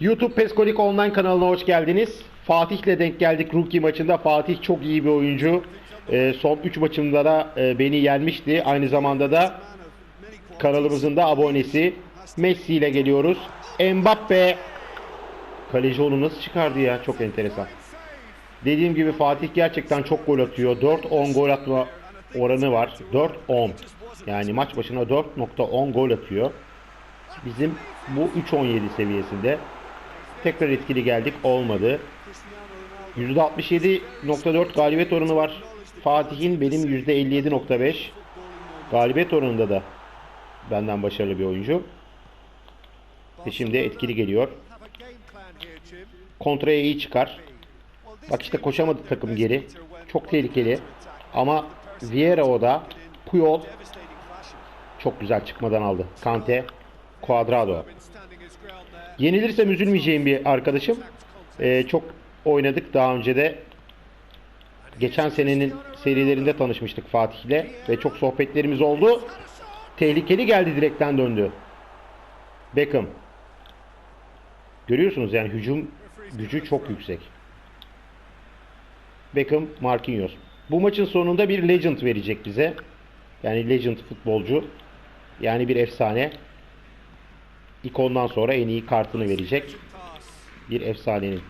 YouTube Peskolik Online kanalına hoş geldiniz. Fatih'le denk geldik rookie maçında. Fatih çok iyi bir oyuncu. Ee, son 3 maçımda da e, beni yenmişti. Aynı zamanda da kanalımızın da abonesi. Messi ile geliyoruz. Mbappe. Kaleci onu nasıl çıkardı ya? Çok enteresan. Dediğim gibi Fatih gerçekten çok gol atıyor. 4-10 gol atma oranı var. 4-10. Yani maç başına 4.10 gol atıyor. Bizim bu 3.17 seviyesinde. Tekrar etkili geldik. Olmadı. %67.4 galibiyet oranı var. Fatih'in benim %57.5 galibiyet oranında da benden başarılı bir oyuncu. Ve şimdi etkili geliyor. Kontraya iyi çıkar. Bak işte koşamadı takım geri. Çok tehlikeli. Ama Vieira o da. Puyol çok güzel çıkmadan aldı. Kante, Cuadrado. Yenilirsem üzülmeyeceğim bir arkadaşım. Ee, çok oynadık daha önce de. Geçen senenin serilerinde tanışmıştık Fatih'le ve çok sohbetlerimiz oldu. Tehlikeli geldi direkten döndü. Beckham. Görüyorsunuz yani hücum gücü çok yüksek. Beckham, Marquinhos. Bu maçın sonunda bir legend verecek bize. Yani legend futbolcu. Yani bir efsane. İkondan sonra en iyi kartını verecek. Bir efsanenin.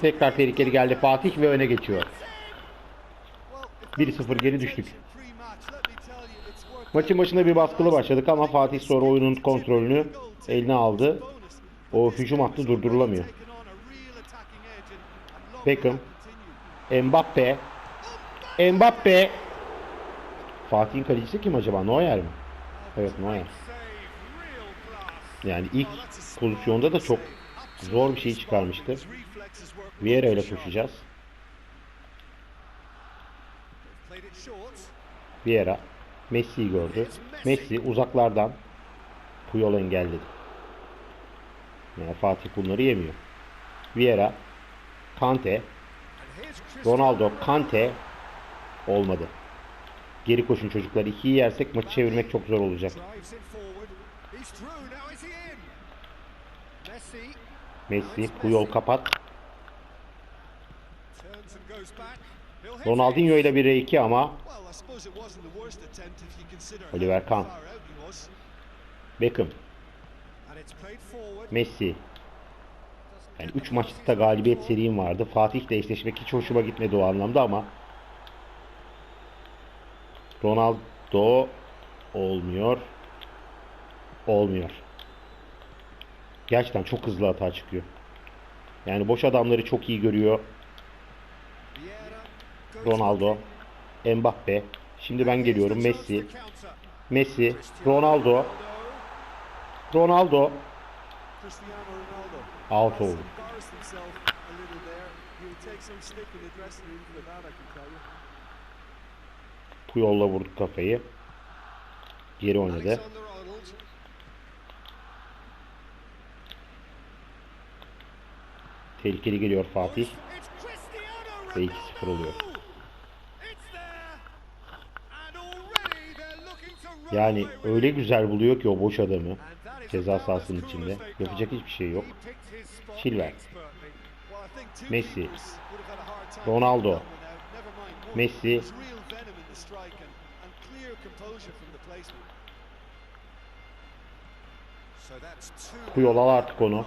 Tekrar tehlikeli geldi Fatih ve öne geçiyor. 1-0 geri düştük. Maçın başında bir baskılı başladık ama Fatih sonra oyunun kontrolünü eline aldı. O hücum hattı durdurulamıyor. Beckham. Mbappe. Mbappe. Fatih'in kalecisi kim acaba? Neuer mi? Evet Neuer. Yani ilk pozisyonda da çok zor bir şey çıkarmıştı. Vieira ile koşacağız. Vieira. Messi'yi gördü. Messi uzaklardan Puyol engelledi. Yani Fatih bunları yemiyor. Vieira. Kante. Ronaldo. Kante. Olmadı. Geri koşun çocuklar. İkiyi yersek maçı çevirmek çok zor olacak. Messi. Puyol kapat. Ronaldinho ile 1'e 2 ama Oliver Kahn. Beckham. Messi. Yani 3 maçta galibiyet serim vardı. Fatih'le eşleşmek hiç hoşuma gitmedi o anlamda ama Ronaldo olmuyor. Olmuyor. Gerçekten çok hızlı hata çıkıyor. Yani boş adamları çok iyi görüyor. Ronaldo, Mbappe. Şimdi ben geliyorum. Messi. Messi, Ronaldo. Ronaldo. Out oldu. Puyol'la vurduk kafayı. Geri oynadı. Tehlikeli geliyor Fatih. Ve 2-0 oluyor. Yani öyle güzel buluyor ki o boş adamı. Ceza sahasının içinde. Yapacak hiçbir şey yok. Chilwell. Messi. Ronaldo. Messi. Puyol al artık onu.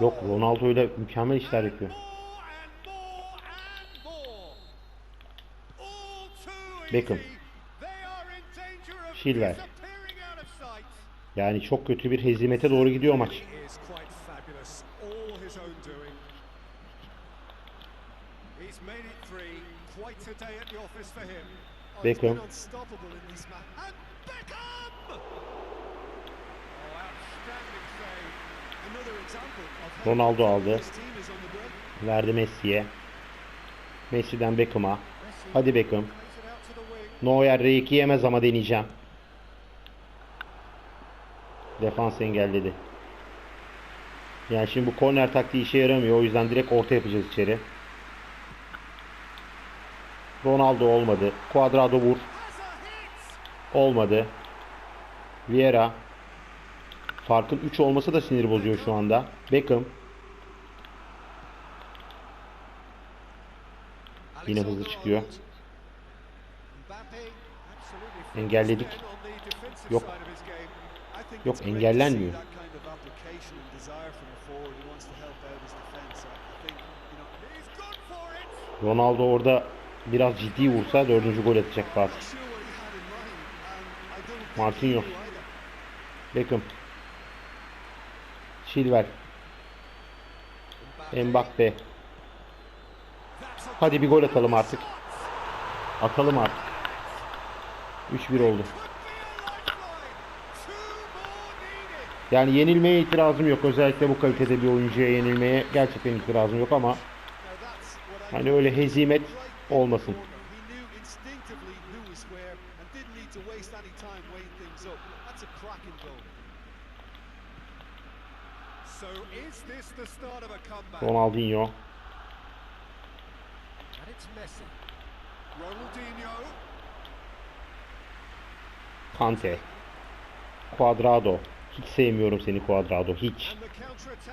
Yok Ronaldo öyle mükemmel işler yapıyor. Beckham. Chilwell. Yani çok kötü bir hezimete doğru gidiyor maç. Beckham. Ronaldo aldı. Verdi Messi'ye. Messi'den Beckham'a. Hadi Beckham. Neuer R2 yemez ama deneyeceğim. Defans engelledi. Yani şimdi bu korner taktiği işe yaramıyor. O yüzden direkt orta yapacağız içeri. Ronaldo olmadı. Cuadrado vur. Olmadı. Vieira. Farkın 3 olması da sinir bozuyor şu anda. Beckham Yine hızlı çıkıyor. Engelledik. Yok. Yok, engellenmiyor. Ronaldo orada biraz ciddi vursa dördüncü gol atacak Fatih. Marquinhos. Beckham. Chilwell. Mbappe. Hadi bir gol atalım artık. Atalım artık. 3-1 oldu. Yani yenilmeye itirazım yok. Özellikle bu kalitede bir oyuncuya yenilmeye gerçekten itirazım yok ama hani öyle hezimet olmasın. Ronaldinho. Kante. Cuadrado. Hiç sevmiyorum seni Cuadrado. Hiç.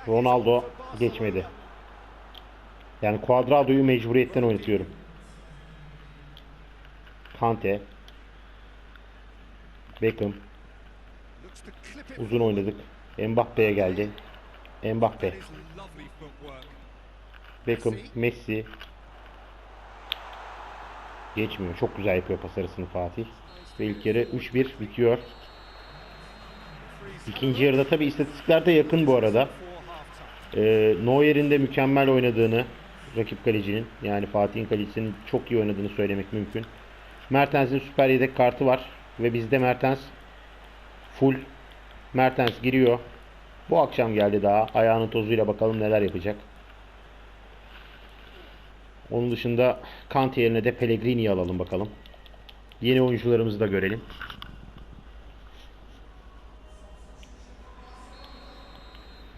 Ronaldo geçmedi. Yani Cuadrado'yu mecburiyetten oynatıyorum. Kante. Beckham. Uzun oynadık. Mbappe'ye geldi. Mbappe. Beckham. Messi. Geçmiyor. Çok güzel yapıyor pas arasını Fatih. Ve ilk yarı 3-1 bitiyor. İkinci yarıda tabi istatistikler de yakın bu arada. Ee, Neuer'in de mükemmel oynadığını rakip kalecinin yani Fatih'in kalecisinin çok iyi oynadığını söylemek mümkün. Mertens'in süper yedek kartı var ve bizde Mertens full Mertens giriyor. Bu akşam geldi daha. Ayağının tozuyla bakalım neler yapacak. Onun dışında Kante yerine de Pellegrini'yi alalım bakalım. Yeni oyuncularımızı da görelim.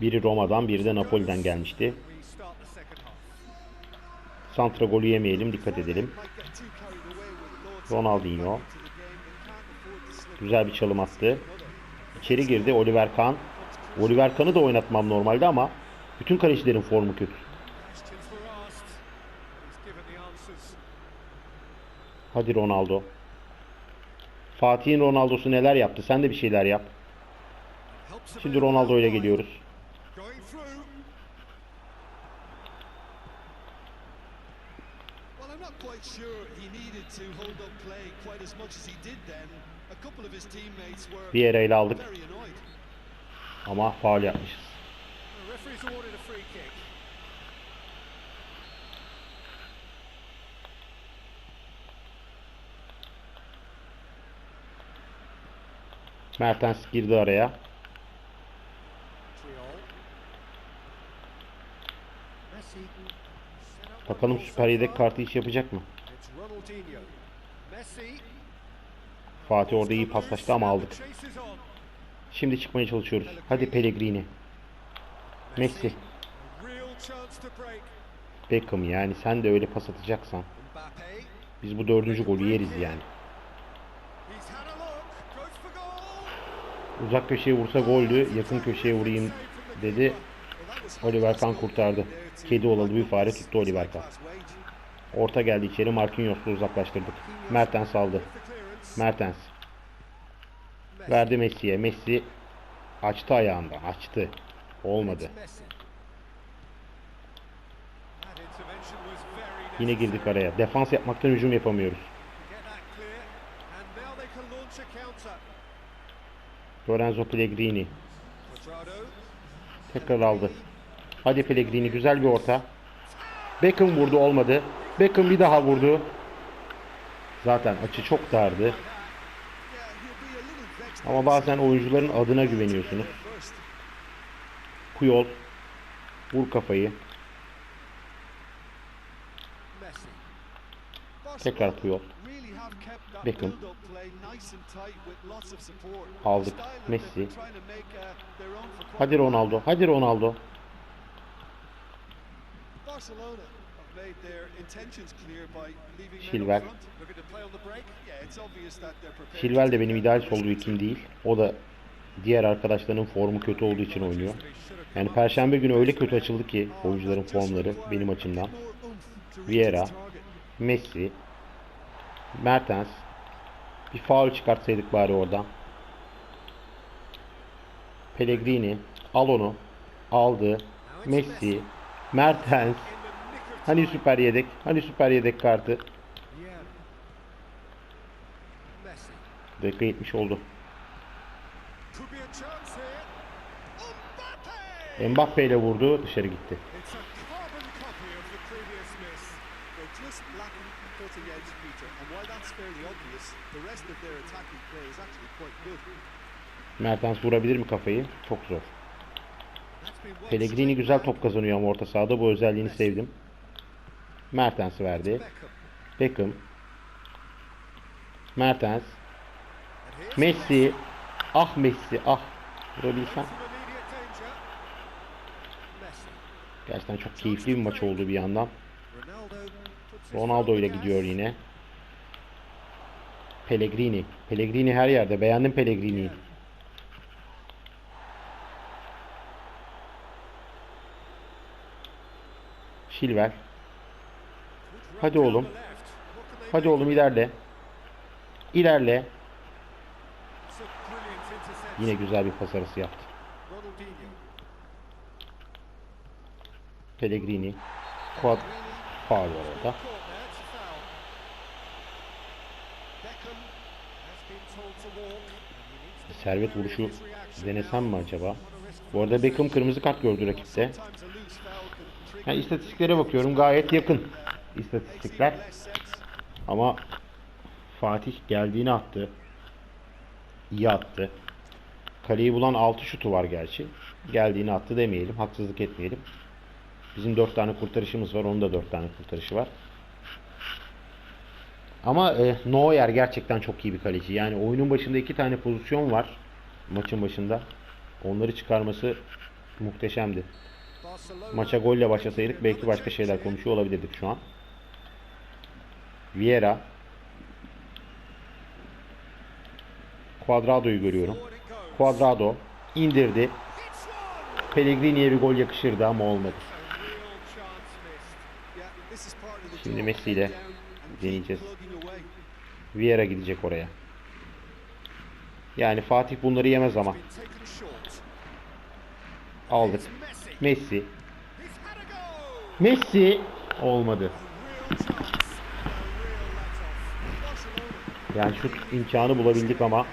Biri Roma'dan, biri de Napoli'den gelmişti. Santra golü yemeyelim, dikkat edelim. Ronaldinho. Güzel bir çalım attı. İçeri girdi Oliver Kahn. Oliver Kahn'ı da oynatmam normalde ama bütün kalecilerin formu kötü. Hadi Ronaldo. Fatih'in Ronaldo'su neler yaptı? Sen de bir şeyler yap. Şimdi. Ronaldo ile geliyoruz. Were Vieira ile aldık. Ama faul yapmışız. Mertens girdi araya. Bakalım süper yedek kartı iş yapacak mı? Fatih orada iyi paslaştı ama aldık. Şimdi çıkmaya çalışıyoruz. Hadi Pellegrini. Messi. Beckham yani sen de öyle pas atacaksan. Biz bu dördüncü golü yeriz yani. Uzak köşeye vursa goldü. Yakın köşeye vurayım dedi. Oliver Kahn kurtardı. Kedi olalı bir fare tuttu Oliver Kahn. Orta geldi içeri. Marquinhos'u uzaklaştırdık. Mertens aldı. Mertens. Verdi Messi'ye. Messi açtı ayağında. Açtı. Olmadı. Yine girdik araya. Defans yapmaktan hücum yapamıyoruz. Lorenzo Pellegrini. Tekrar aldı. Hadi Pellegrini güzel bir orta. Beckham vurdu olmadı. Beckham bir daha vurdu. Zaten açı çok dardı. Ama bazen oyuncuların adına güveniyorsunuz. Puyol. Vur kafayı. Tekrar Puyol. Beckham. Aldık. Messi. Hadi. Ronaldo. Hadi Ronaldo. Barcelona to de benim ideal sol bekim değil. O da diğer arkadaşlarının formu kötü olduğu için oynuyor. Yani perşembe günü öyle kötü açıldı ki oyuncuların formları benim açımdan. Vieira, Messi, Mertens. Bir faul çıkartsaydık bari oradan. Pellegrini al onu. Aldı. Messi, Mertens. Hani süper yedek? Hani süper yedek kartı? Vieira. Messi. Dakika 70 oldu. Mbappe! İle vurdu, dışarı gitti. Mertens vurabilir mi kafayı? Çok zor. Pellegrini güzel top kazanıyor ama orta sahada. Bu özelliğini sevdim. Mertens verdi. Beckham. Mertens. Messi. Ah Messi. Ah. Vurabilsem. Gerçekten çok keyifli bir maç oldu bir yandan. Ronaldo ile gidiyor yine. Pellegrini. Pellegrini her yerde. Beğendim Pellegrini'yi. Şilver. Hadi oğlum. Hadi oğlum ilerle. İlerle. Yine güzel bir pas arası yaptı. Pellegrini. Quad faul var orada. Servet vuruşu denesem mi acaba? Bu arada Beckham kırmızı kart gördü rakipte. Yani istatistiklere bakıyorum gayet yakın istatistikler. Ama Fatih geldiğini attı. İyi attı. Kaleyi bulan 6 şutu var gerçi. Geldiğini attı demeyelim. Haksızlık etmeyelim. Bizim 4 tane kurtarışımız var. Onun da 4 tane kurtarışı var. Ama e, Neuer gerçekten çok iyi bir kaleci. Yani oyunun başında 2 tane pozisyon var. Maçın başında. Onları çıkarması muhteşemdi. Maça golle başlasaydık belki başka şeyler konuşuyor olabilirdik şu an. Vieira. Cuadrado'yu görüyorum. Cuadrado indirdi. Pellegrini'ye bir gol yakışırdı ama olmadı. Şimdi. Messi ile deneyeceğiz. Vieira gidecek oraya. Yani Fatih bunları yemez ama. Aldık. Messi. Messi. Olmadı. Yani şut imkanı bulabildik ama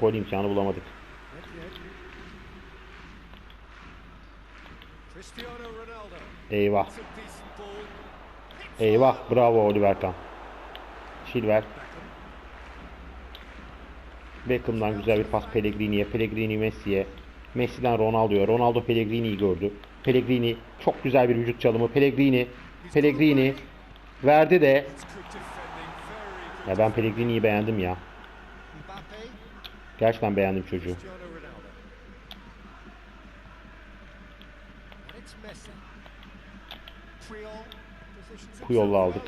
gol imkanı bulamadık. Eyvah. Eyvah. Bravo Oliver Kahn. Şilver. Beckham'dan güzel bir pas Pellegrini'ye. Pellegrini Messi'ye. Messi'den Ronaldo'ya. Ronaldo Pellegrini'yi gördü. Pellegrini çok güzel bir vücut çalımı. Pellegrini. Pellegrini. Verdi de. Ya ben Pellegrini'yi beğendim ya. Gerçekten beğendim çocuğu. Puyol'la aldık.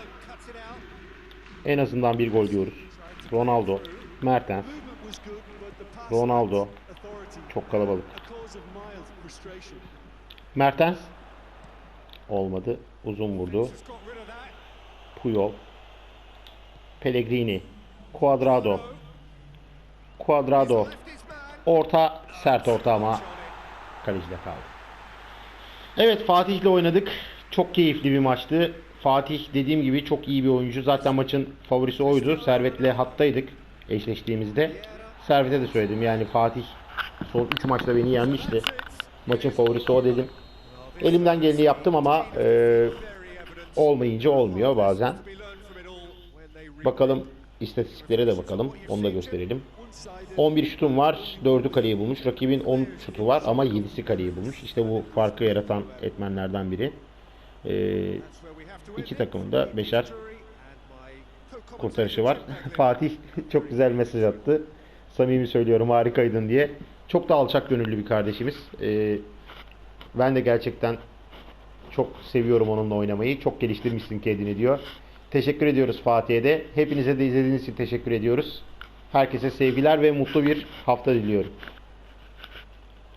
En azından bir gol diyoruz. Ronaldo. Mertens. Ronaldo. Çok kalabalık. Mertens. Olmadı. Uzun vurdu. Puyol. Pellegrini. Cuadrado. Cuadrado. Orta. Sert orta ama kalecide kaldı. Evet Fatih'le oynadık. Çok keyifli bir maçtı. Fatih dediğim gibi çok iyi bir oyuncu. Zaten maçın favorisi oydu. Servet'le hattaydık eşleştiğimizde. Servet'e de söyledim. Yani Fatih son 3 maçta beni yenmişti. Maçın favorisi o dedim. Elimden geleni yaptım ama e, olmayınca olmuyor bazen. Bakalım istatistiklere de bakalım. Onu da gösterelim. One-sided 11 şutum var. 4'ü kaleyi bulmuş. Rakibin 10 şutu var ama 7'si kaleyi bulmuş. İşte bu farkı yaratan etmenlerden biri. Ee, iki takımın da beşer kurtarışı var. Fatih çok güzel mesaj attı. Samimi söylüyorum harikaydın diye. Çok da alçak gönüllü bir kardeşimiz. Ee, ben de gerçekten çok seviyorum onunla oynamayı. Çok geliştirmişsin kendini diyor. Teşekkür ediyoruz Fatih'e de. Hepinize de izlediğiniz için teşekkür ediyoruz. Herkese sevgiler ve mutlu bir hafta diliyorum.